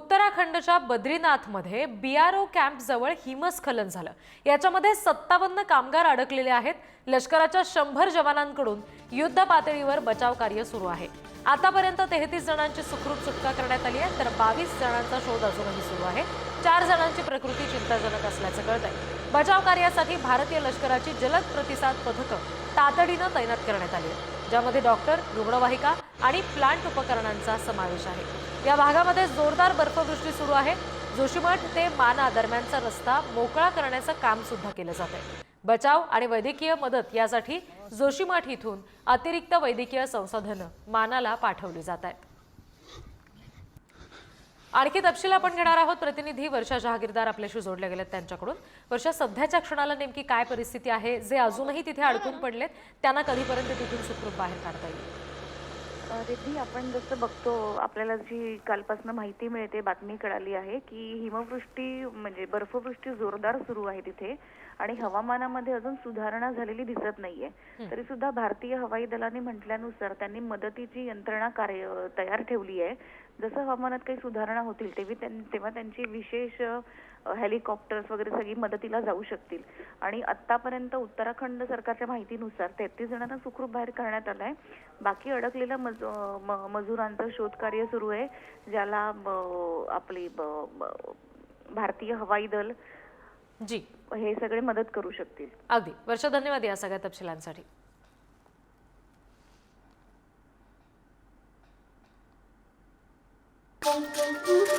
उत्तराखंडच्या बद्रीनाथमध्ये बी R O कॅम्पजवळ हिमस्खलन झालं. याच्यामध्ये सत्तावन्न कामगार अडकलेले आहेत. लष्कराच्या शंभर जवानांकडून युद्ध पातळीवर बचाव कार्य सुरू आहे. आतापर्यंत तेहतीस जणांची सुखरूप सुटका करण्यात आली आहे तर बावीस जणांचा शोध अजूनही सुरू आहे. चार जणांची प्रकृती चिंताजनक असल्याचं कळत आहे बचाव कार्यासाठी भारतीय लष्कराची जलद प्रतिसाद पथकं तातडीनं तैनात करण्यात आली आहेत ज्यामध्ये डॉक्टर रुग्णवाहिका आणि प्लांट उपकरणांचा समावेश आहे. या भागामध्ये जोरदार बर्फवृष्टी सुरू आहे. जोशीमठ ते माना दरम्यानचा रस्ता मोकळा करण्याचं काम सुद्धा केलं जात आहे. बचाव आणि वैद्यकीय मदत यासाठी जोशीमठ इथून अतिरिक्त वैद्यकीय संसाधनं मानाला पाठवली जात आहेत. आणखी तपशील आपण घेणार आहोत. प्रतिनिधी वर्षा जहागीरदार आपल्याशी जोडल्या गेलेत त्यांच्याकडून. वर्षा सध्याच्या क्षणाला नेमकी काय परिस्थिती आहे? जे अजूनही तिथे अडकून पडलेत त्यांना कधीपर्यंत तिथून सुखरूप बाहेर काढता येईल? रिद्धी आपण जसं बघतो आपल्याला जी कालपासून माहिती मिळते बातमी कळाली आहे की हिमवृष्टी म्हणजे बर्फवृष्टी जोरदार सुरू आहे तिथे आणि हवामानामध्ये अजून सुधारणा झालेली दिसत नाहीये. तरी सुद्धा भारतीय हवाई दलाने म्हटल्यानुसार त्यांनी मदतीची यंत्रणा कार्य तयार ठेवली आहे. जसं हवामानात काही सुधारणा होतील तेव्हा त्यां- तेव्हा त्यांची विशेष हेलिकॉप्टर्स वगैरे सगळी मदतीला जाऊ शकतील. आणि आतापर्यंत उत्तराखंड सरकारच्या माहितीनुसार तेहतीस जणांना सुखरूप बाहेर काढण्यात आलंय. बाकी अडकलेल्या मज मजुरांचं शोधकार्य सुरू आहे ज्याला आपली भारतीय हवाई दल जी. हे सगळे मदत करू शकतील. अगदी. वर्षा धन्यवाद या सगळ्या तपशिलांसाठी. tum, tum, tum.